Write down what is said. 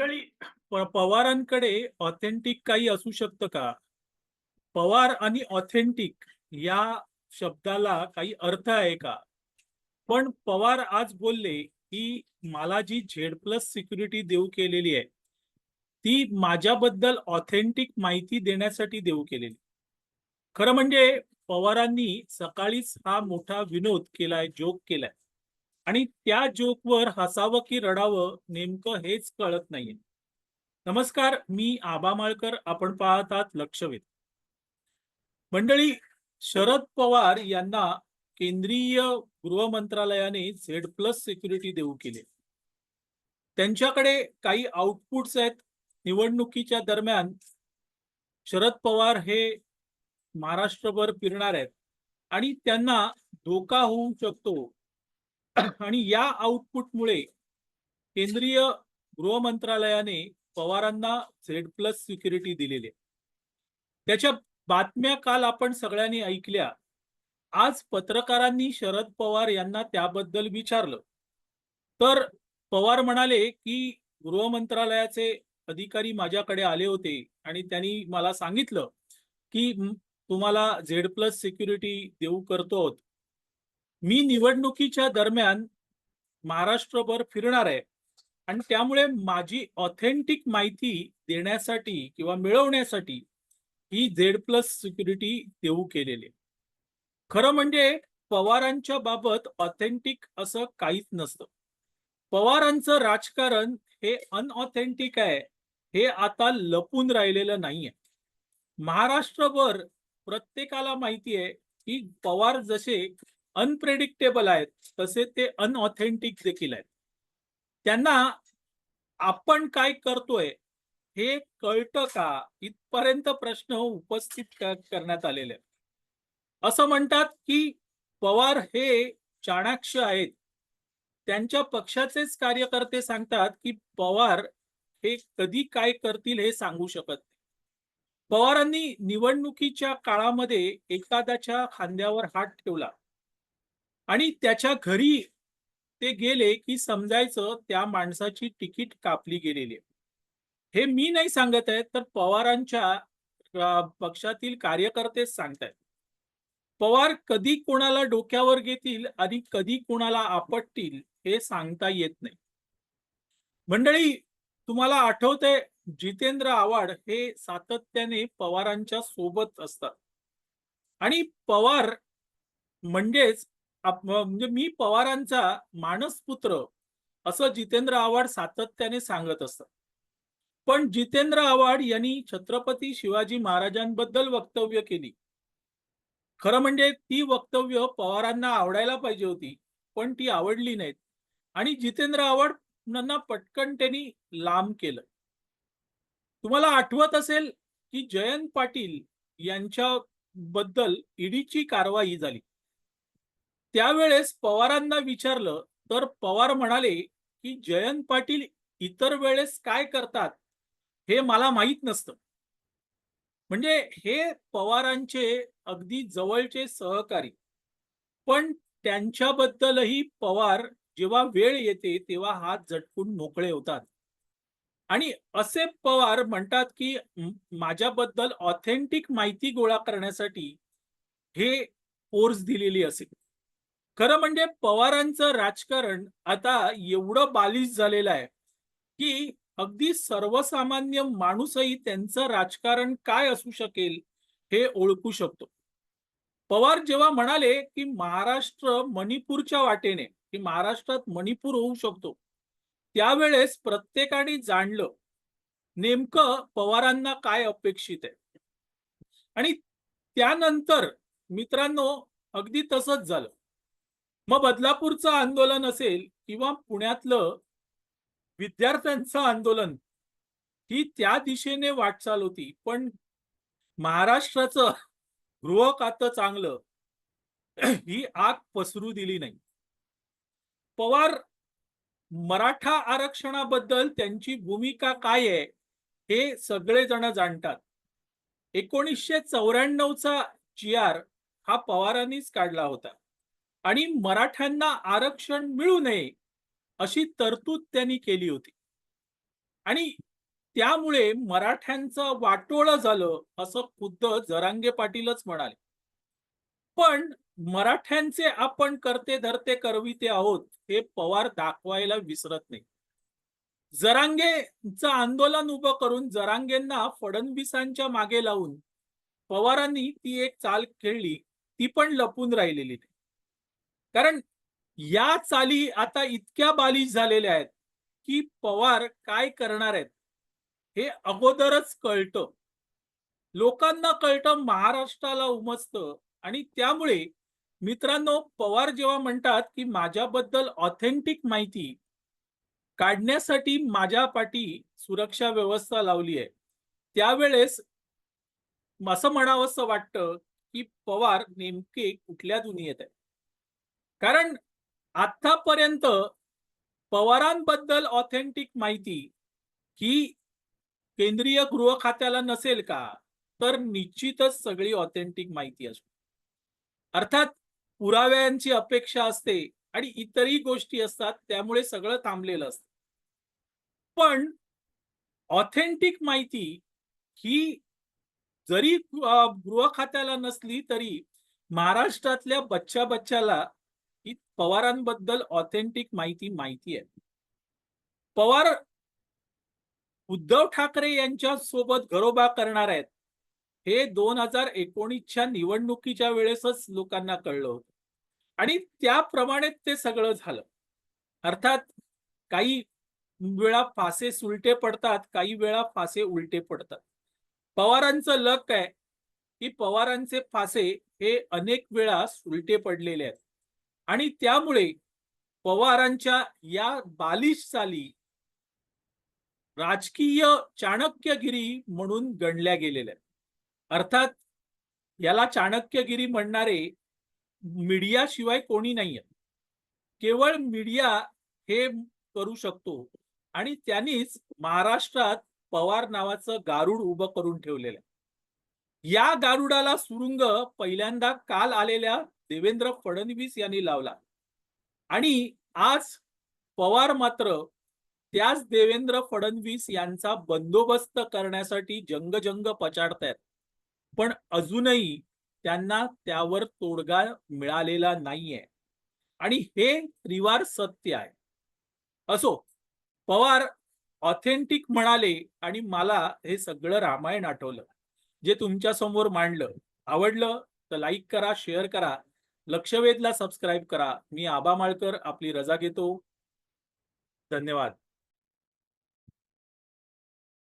मंडळी पवारांकडे ऑथेंटिक काही असू शकतं का? पवार आणि ऑथेंटिक या शब्दाला काही अर्थ आहे का? पण पवार आज बोलले की मला जी झेड प्लस सिक्युरिटी देऊ केलेली आहे ती माझ्याबद्दल ऑथेंटिक माहिती देण्यासाठी देऊ केलेली. खरं म्हणजे पवारांनी सकाळीच हा मोठा विनोद केलाय जोक केलाय. आणि त्या जोकवर हसावं की रडावं नेमकं हेच कळत नाहीये. नमस्कार मी आबा माळकर आपण पाहतात लक्षवेध. मंडळी शरद पवार यांना केंद्रीय गृह मंत्रालयाने झेड प्लस सिक्युरिटी देऊ केले. त्यांच्याकडे काही आउटपुट्स आहेत. निवडणुकीच्या दरम्यान शरद पवार हे महाराष्ट्रभर फिरणार आहेत. आणि त्यांना धोका होऊ शकतो आणि या आउटपुटमुळे केंद्रीय गृह मंत्रालयाने पवारांना झेड प्लस सिक्युरिटी दिलेली आहे. त्याच्या बातम्या काल आपण सगळ्यांनी ऐकल्या. आज पत्रकारांनी शरद पवार यांना त्याबद्दल विचारलं. तर पवार म्हणाले की गृह मंत्रालयाचे अधिकारी माझ्याकडे आले होते आणि त्यांनी मला सांगितलं की तुम्हाला झेड प्लस सिक्युरिटी देऊ करतो मी निवडणुकीच्या दरम्यान महाराष्ट्रभर फिरणार आहे. आणि त्यामुळे माझी ऑथेंटिक माहिती देण्यासाठी किंवा मिळवण्यासाठी ही झेड प्लस सिक्युरिटी देऊ केलेली खरं म्हणजे पवारांच्या बाबत ऑथेंटिक असं काहीच नसतं. पवारांचं राजकारण हे अनऑथेंटिक आहे हे आता लपून राहिलेलं नाहीये. महाराष्ट्रभर प्रत्येकाला माहिती आहे की पवार जसे अनप्रेडिक्टेबल आहेत तसे ते अनऑथेंटिक देखील आहेत. त्यांना आपण काय करतोय हे कळतं का? इथपर्यंत प्रश्न उपस्थित करण्यात आलेले आहेत. असं म्हणतात की पवार हे चाणाक्ष आहेत. त्यांच्या पक्षाचेच कार्यकर्ते सांगतात की पवार हे कधी काय करतील हे सांगू शकत नाही. पवारांनी निवडणुकीच्या काळामध्ये एखाद्याच्या खांद्यावर हात ठेवला. आणि त्याच्या घरी ते गेले की समजायचं त्या माणसाची तिकीट कापली गेलेली आहे. हे मी नाही सांगत आहे तर पवारांच्या पक्षातील कार्यकर्तेच सांगतायत. पवार कधी कोणाला डोक्यावर घेतील आणि कधी कोणाला आपटतील हे सांगता येत नाही. मंडळी तुम्हाला आठवतंय जितेंद्र आव्हाड हे सातत्याने पवारांच्या सोबत असतात. आणि पवार म्हणजेच म्हणजे मी पवारांचा मानसपुत्र असं जितेंद्र आव्हाड सातत्याने सांगत असतात. पण जितेंद्र आव्हाड यांनी छत्रपती शिवाजी महाराजांबद्दल वक्तव्य केली. खरं म्हणजे ती वक्तव्य पवारांना आवडायला पाहिजे होती पण ती आवडली नाहीत. आणि जितेंद्र आव्हाडांना पटकन त्यांनी लांब केलं. तुम्हाला आठवत असेल की जयंत पाटील यांच्याबद्दल ईडीची कारवाई झाली. त्यावेळेस पवारांना विचारलं तर पवार म्हणाले की जयंत पाटील इतर वेळेस काय करतात हे मला माहीत नसतं. म्हणजे हे पवारांचे अगदी जवळचे सहकारी. पण त्यांच्याबद्दलही पवार जेव्हा वेळ येते तेव्हा हात झटकून मोकळे होतात. आणि असे पवार म्हणतात की माझ्याबद्दल ऑथेंटिक माहिती गोळा करण्यासाठी हे कोर्स दिलेली असेल. खरं म्हणजे पवारांचं राजकारण आता एवढं बालिश झालेलं आहे की अगदी सर्वसामान्य माणूसही त्यांचं राजकारण काय असू शकेल हे ओळखू शकतो. पवार जेव्हा म्हणाले की महाराष्ट्र मणिपूरच्या वाटेने की महाराष्ट्रात मणिपूर होऊ शकतो त्यावेळेस प्रत्येकाने जाणलं नेमकं पवारांना काय अपेक्षित आहे. आणि त्यानंतर मित्रांनो अगदी तसंच झालं. मग बदलापूरचं आंदोलन असेल किंवा पुण्यातलं विद्यार्थ्यांचं आंदोलन ही त्या दिशेने वाटचाल होती. पण महाराष्ट्राचं गृह खातं चांगलं ही आग पसरू दिली नाही. पवार मराठा आरक्षणाबद्दल त्यांची भूमिका काय आहे हे सगळेजण जाणतात. एकोणीसशे चौऱ्याण्णवचा जी आर हा पवारांनीच काढला होता. आणि मराठ्यांना आरक्षण मिळू नये अशी तरतूद त्यांनी केली होती. आणि त्यामुळे मराठ्यांचं वाटोळं झालं असं खुद्द जरांगे पाटीलच म्हणाले. पण मराठ्यांचे आपण करते धरते करविते आहोत हे पवार दाखवायला विसरत नाही. जरांगेचं आंदोलन उभं करून जरांगेंना फडणवीसांच्या मागे लावून पवारांनी ती एक चाल खेळली ती पण लपून राहिलेली नाही. कारण या चाली आता इतक्या बालिश झालेल्या आहेत की पवार काय करणार आहेत हे अगोदरच कळतं. लोकांना कळतं महाराष्ट्राला उमजतं आणि त्यामुळे मित्रांनो पवार जेव्हा म्हणतात की माझ्याबद्दल ऑथेंटिक माहिती काढण्यासाठी माझ्या पाठी सुरक्षा व्यवस्था लावली आहे त्यावेळेस असं म्हणावंसं वाटतं की पवार नेमके कुठल्या दुनियेत आहे कारण आतापर्यंत पवारांबद्दल ऑथेंटिक माहिती ही केंद्रीय गृह खात्याला नसेल का तर निश्चितच सगळी ऑथेंटिक माहिती असते अर्थात पुराव्यांची अपेक्षा असते आणि इतरही गोष्टी असतात त्यामुळे सगळं थांबलेलं असतं. पण ऑथेंटिक माहिती ही जरी गृह खात्याला नसली तरी महाराष्ट्रातल्या बच्च्या बच्च्याला ही पवारांबद्दल ऑथेंटिक माहिती माहिती आहे. पवार उद्धव ठाकरे यांच्या सोबत घरोबा करणार आहेत. हे दोन हजार एकोणीसच्या निवडणुकीच्या वेळेसच लोकांना कळलं होतं. आणि त्याप्रमाणे ते सगळं झालं. अर्थात काही वेळा फासे सुलटे पडतात काही वेळा फासे उलटे पडतात. पवारांचं लक आहे की पवारांचे फासे हे अनेक वेळा सुलटे पडलेले आहेत. आणि त्यामुळे पवारांच्या या बालिश चाली राजकीय चाणक्यगिरी म्हणून गणल्या गेलेल्या अर्थात याला चाणक्यगिरी म्हणणारे मीडिया शिवाय कोणी नाहीये. केवळ मीडिया हे करू शकतो आणि त्यांनीच महाराष्ट्रात पवार नावाचं गारुड उभं करून ठेवलेलं आहे. या गारुडाला सुरुंग पहिल्यांदा काल आलेल्या देवेंद्र फडणवीस यांनी लावला. आणि आज पवार मात्र त्याच देवेंद्र फडणवीस यांचा बंदोबस्त करण्यासाठी जंगजंग पचाडतायत पण अजूनही त्यांना त्यावर तोडगा मिळालेला नाहीये. आणि हे त्रिवार सत्य आहे. असो पवार ऑथेंटिक म्हणाले आणि मला हे सगळं रामायण आठवलं. जे तुमच्यासमोर मांडलं. आवडलं तर लाईक करा शेअर करा. लक्षवेधला सबस्क्राईब करा. मी आबा माळकर आपली रजा घेतो. धन्यवाद.